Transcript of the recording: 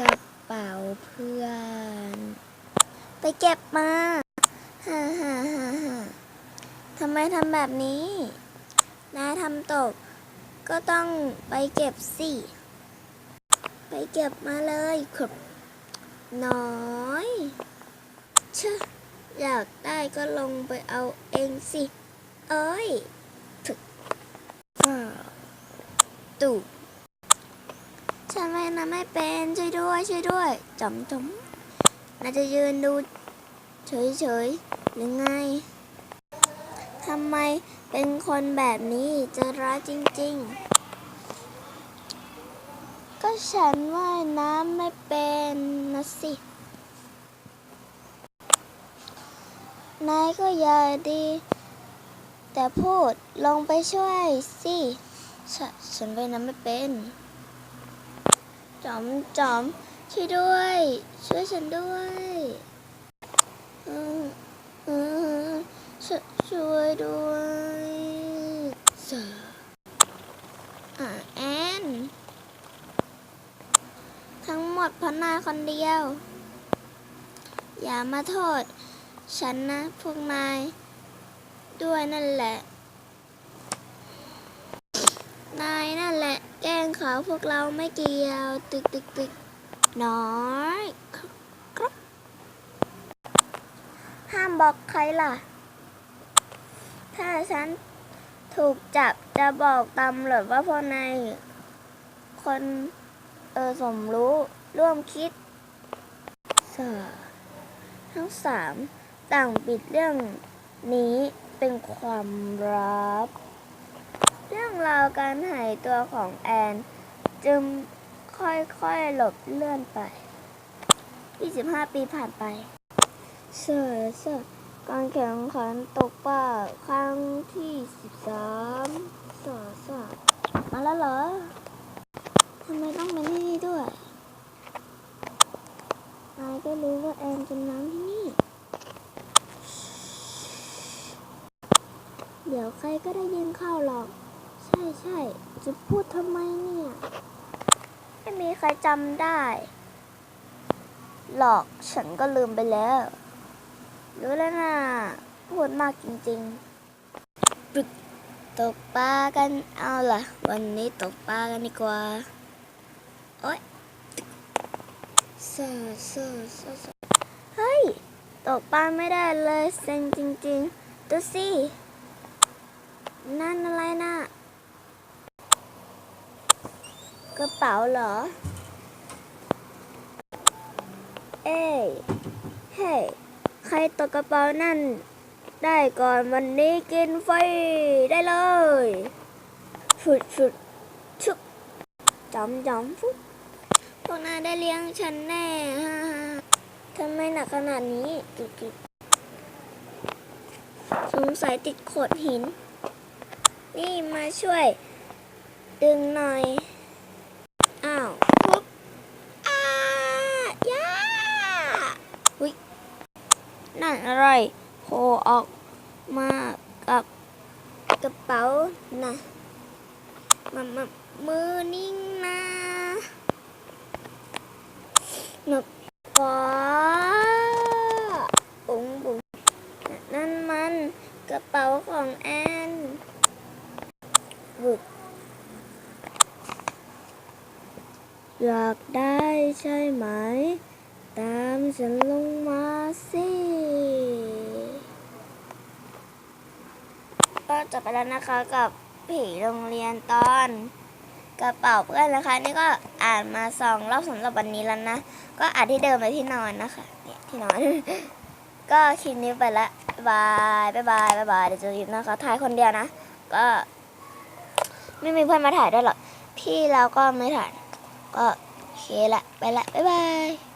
กระเป๋าเพื่อน ไปเก็บมาฮ่าฮ่าฮ่าฮ่าทำไมทำแบบนี้ นายทำตก ก็ต้องไปเก็บสิ ไปเก็บมาเลยครับน้อยเชะอยากได้ก็ลงไปเอาเองสิ เอ้ยถึกตู่ ฉันว่ายน้ำไม่เป็นช่วยด้วยช่วยด้วยจอมจอมน่าจะยืนดูเฉยๆหรือไงทำไมเป็นคนแบบนี้จะร้ายจริงๆ ก็ฉันว่ายน้ำไม่เป็นนะสิ นายก็อย่าดี แต่พูดลงไปช่วยสิฉ,ฉันว่ายน้ำไม่เป็น จอมจอมช่วยด้วย ช่วยฉันด้วยเออเออชช่วยด้วยเสออ่าแอนทั้งหมดพนายคนเดียว อย่ามาโทษ ฉันนะพวกนาย ด้วยนั่นแหละ นายนะ แกล้งเขาพวกเราไม่เกี่ยว ตึกตึกตึกน้อยครับห้ามบอกใครล่ะ ถ้าฉันถูกจับจะบอกตำรวจว่าพวกนายคนเออสมรู้ร่วมคิดสทั้งสามต่างปิดเรื่องนี้เป็นความลับ เรื่องราวการหายตัวของแอน จึงค่อยๆหลบเลื่อนไป 25 ปีผ่านไป เสือเสือการแข่งขันตกปลาครั้งที่ 13เสือเสือมาแล้วเหรอ ทำไมต้องเป็นที่นี่ด้วยนายก็รู้ว่าแอนกินน้ำที่นี่ เดี๋ยวใครก็ได้ยินเข้าหรอก ใช่ใช่จะพูดทำไมเนี่ย ไม่มีใครจำได้หรอกฉันก็ลืมไปแล้ว รู้แล้วนะพูดมากจริงๆปรึกตกปลากันเอาล่ะ วันนี้ตกปลากันดีกว่า โอ๊ยเซ่เซ่เซ่เฮ้ย ตกปลาไม่ได้เลยเซ็งจริงๆดูสินั่นอะไรน่ะ กระเป๋าเหรอ เอ้ยเฮ้ใครตกกระเป๋านั่น ได้ก่อนวันนี้กินไฟได้เลยฟุดฟุดชุกจอมจอมฟุดพวกนายได้เลี้ยงฉันแน่ฮ่าฮ่าทำไมหนักขนาดนี้จุดจุดสงสัยติดโขดหิน นี่มาช่วย ดึงหน่อย อ้าวปุ๊บอ้าย่าอุ้ยันอะไรโผล่ออกมากับกระเป๋านะมามามือนิ่งนะหนึบว้าบุ๋งบุ๋งนั่นมันกระเป๋าของแอนบุดอยากได้ใช่ไหม ตามฉันลงมาสิ ก็จบไปแล้วนะคะกับผีโรงเรียนตอนกระเป๋าเพื่อนนะคะ นี่ก็อ่านมาสองรอบสำหรับวันนี้แล้วนะ ก็อ่านที่เดิมไปที่นอนนะคะเนี่ยที่นอน ก็คลิปนี้ไปละบายบายบายบายบายเดี๋ยวจอคลิปนะคะถ่ายคนเดียวนะ ก็ ไม่มีเพื่อนมาถ่ายด้วยหรอกพี่เราก็ไม่ถ่ายก็โอเคละไปละบ๊ายบาย